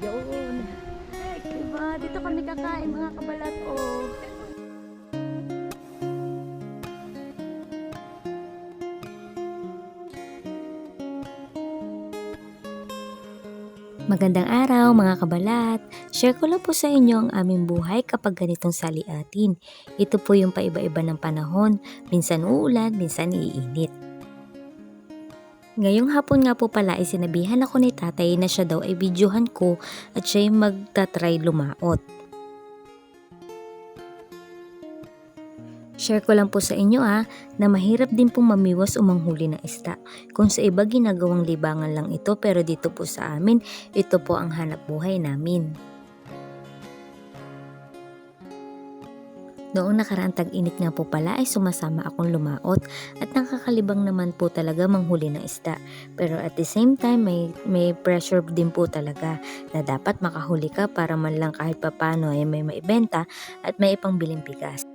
Yun. Diba? Dito kami kakain mga kabalat. Oh. Magandang araw mga kabalat. Share ko lang po sa inyo ang aming buhay kapag ganitong saliatin. Ito po yung paiba-iba ng panahon. Minsan uulan, minsan iinit. Ngayong hapon nga po pala ay sinabihan ako ni tatay na siya daw ay videohan ko at siya ay magta-try lumaot. Share ko lang po sa inyo ah, na mahirap din pong mamiwas o manghuli ng isda. Kung sa iba ginagawang libangan lang ito pero dito po sa amin, ito po ang hanap buhay namin. Noong nakaraang tag-init nga po pala ay sumasama akong lumaot at nakakalibang naman po talaga manghuli ng isda. Pero at the same time may, may pressure din po talaga na dapat makahuli ka para man lang kahit papano ay may maibenta at may ipangbiling bigas.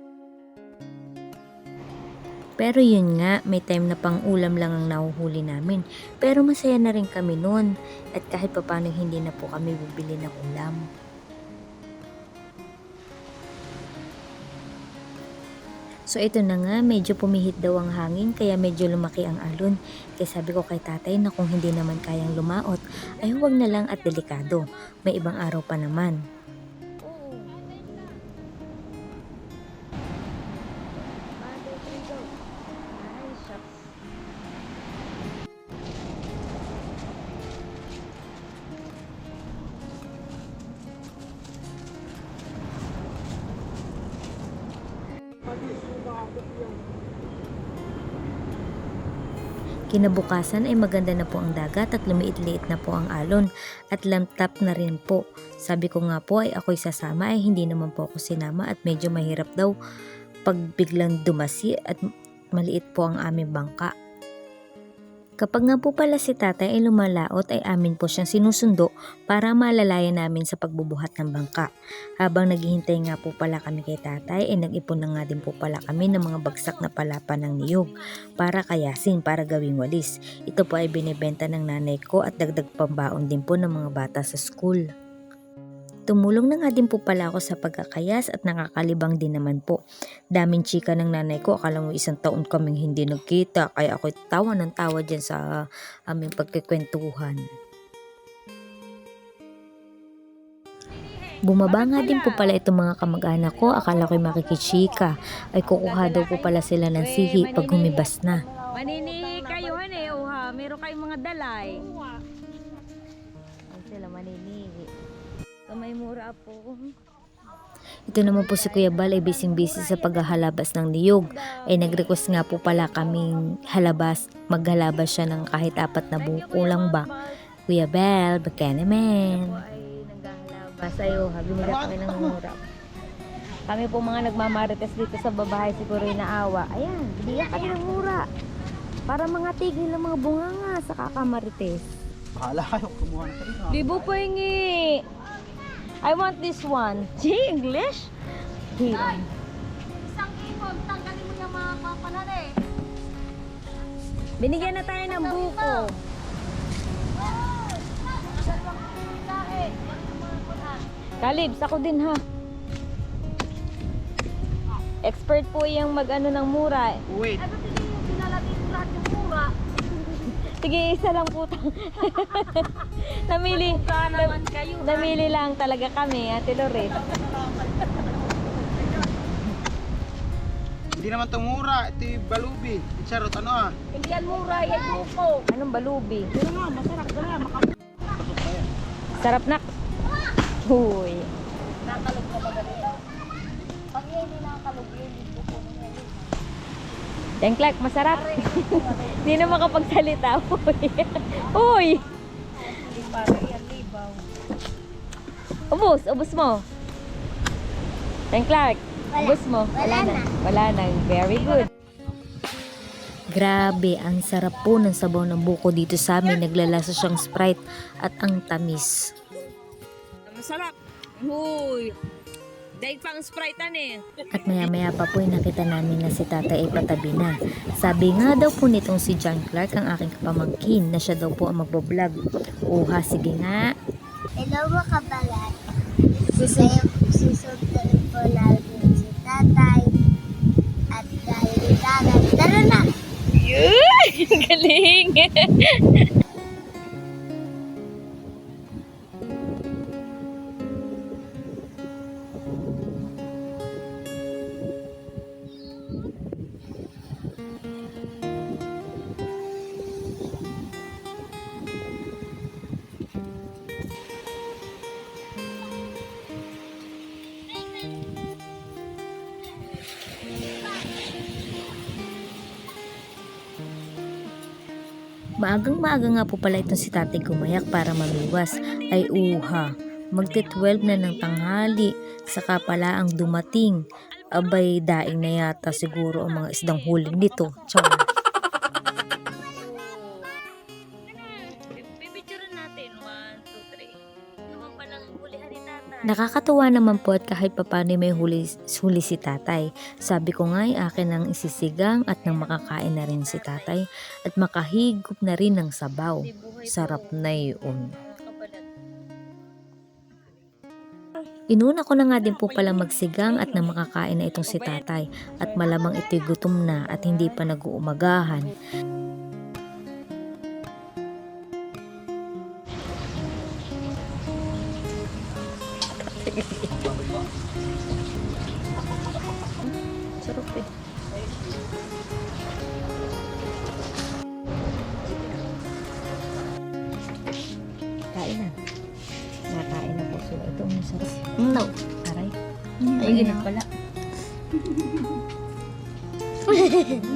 Pero yun nga, may time na pang ulam lang ang nahuhuli namin. Pero masaya na rin kami noon at kahit papano hindi na po kami bibili ng ulam. So ito na nga, medyo pumihit daw ang hangin kaya medyo lumaki ang alon. Kaya sabi ko kay tatay na kung hindi naman kayang lumaot, ay huwag na lang at delikado. May ibang araw pa naman. Kinabukasan ay maganda na po ang dagat at lumiit-liit na po ang alon at lamtap na rin po. Sabi ko nga po ay ako'y sasama ay hindi naman po ako sinama at medyo mahirap daw pag biglang dumasi at maliit po ang aming bangka. Kapag nga po pala si tatay ay lumalaot ay amin po siyang sinusundo para malalayan namin sa pagbubuhat ng bangka. Habang naghihintay nga po pala kami kay tatay ay nag-ipon na nga din po pala kami ng mga bagsak na palapa ng niyog para kayasin para gawing walis. Ito po ay binibenta ng nanay ko at dagdag pambaon din po ng mga bata sa school. Tumulong na nga din po pala ako sa pagkakayas at nakakalibang din naman po. Daming chika ng nanay ko, akala mo isang taon kaming hindi nagkita, kaya ako'y tawa ng tawa dyan sa aming pagkikwentuhan. Bumaba nga din po pala itong mga kamag-anak ko, akala ko'y makikichika. Ay kukuha daw po pala sila ng sihi pag humibas na. Manini kayo han eh, uha. Meron kayong mga dalay. Ang sila maninihi. Kamay mura po. Ito naman po si Kuya Bal ay busy-busy sa paghahalabas ng niyog. Ay nag-request nga po pala kaming halabas, maghalabas siya ng kahit apat na buko lang ba. Kuya Bal, baka naman. Ay naghahalabas sa'yo. Binila kami ng mura. Kami po mga nagmamarites dito sa babahay siguro yung naawa. Ayan, binila kami ng mura. Para mga tigil ng mga bunganga sa kakamarites. Bahala kayo, kumuha na kayo. Libo po hingi. I want this one. Gee, English? Here. Isang ibon, tanggalin mo yung mga kapanan eh. Binigyan na tayo ng buko. Kalibs, ako din ha. Expert po yung mag-ano ng mura. Wait, Ano tingin yung pinalagay mo lahat yung mura? Sige, isa lang po. namili, naman kayo. namili lang talaga kami, Ate Lores. hindi naman itong mura. Ito yung balubi. Charot, ano ah? Hindi yan mura, yan buko. Anong balubi? Pero nga, masarap ka na. Yan. Sarap na. Huy. nakalog na ba ganito? Pag hindi nakakalog, yun yung buko mo yan. Yan Clark, masarap. Hindi na makapagsalita. Uy. Uy. Ubus, ubus mo. Yan Clark, ubus mo. Wala, na. Wala na. Very good. Grabe, ang sarap po ng sabaw ng buko dito sa amin. Naglalasa siyang Sprite at ang tamis. Masarap. Huy. Daig pang Sprite eh. At maya-maya pa po ay nakita namin na si tatay ay patabi na. Sabi nga daw po nitong si John Clark ang aking kapamangkin na siya daw po ang magbablog. Uha, sige nga. Hello mga kabalat. Susunod, susunod po natin si tatay at galing dagat. Tara na! Galing! Maagang maaga nga po pala itong si tatay gumayak para mamiwas. Ay uha, magti-12 na ng tanghali, saka pala ang dumating. Abay, daing na yata siguro ang mga isdang huli nito. Char. Nakakatuwa naman po at kahit papano may huli, huli si tatay. Sabi ko nga ay akin ang isisigang at nang makakain na rin si tatay at makahigop na rin ng sabaw. Sarap na yun. Inuna ko na nga din po pala magsigang at nang makakain na itong si tatay at malamang ito'y gutom na at hindi pa nag-uumagahan. Sarap eh. Kain na. Nakain na po sila. Ito ang sarap. No. Aray. Ay, ganun pala.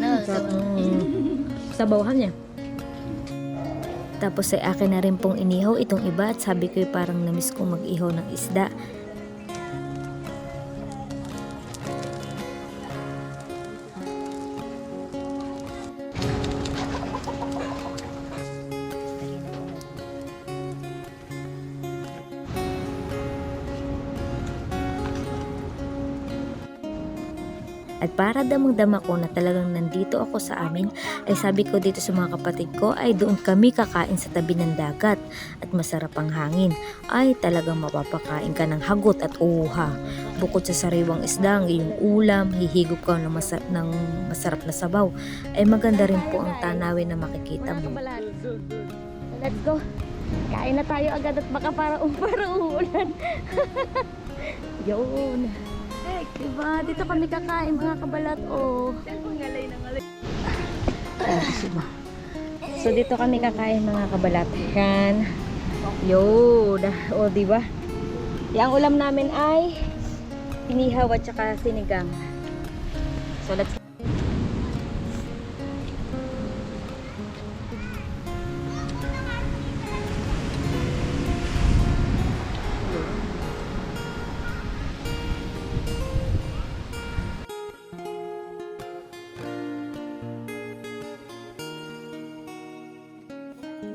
no, Sarap ng sabawahan niya. Tapos ay akin na rin pong inihaw itong iba at sabi ko parang namiss kong mag-ihaw ng isda. At para damang-dama ko na talagang nandito ako sa amin, ay sabi ko dito sa mga kapatid ko ay doon kami kakain sa tabi ng dagat at masarap ang hangin. Ay talagang mapapakain ka ng hagot at uha. Bukod sa sariwang isda, ang iyong ulam, hihigop ka ng, masa- ng masarap na sabaw, ay maganda rin po ang tanawin na makikita mo. Let's go. Kain na tayo agad at baka para, para uulan. Yun. Diba? Dito kami kakain mga kabalat. Oh. So dito kami kakain mga kabalat. Yan. Yun. O diba? Yang ulam namin ay inihaw at saka sinigang. So let's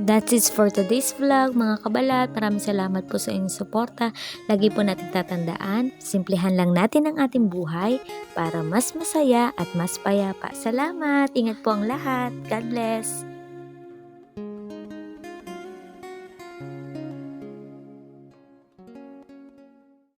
That's it for today's vlog mga kabalat. Maraming salamat po sa inyong suporta. Lagi po natin tatandaan, simplihan lang natin ang ating buhay para mas masaya at mas payapa. Salamat! Ingat po ang lahat. God bless!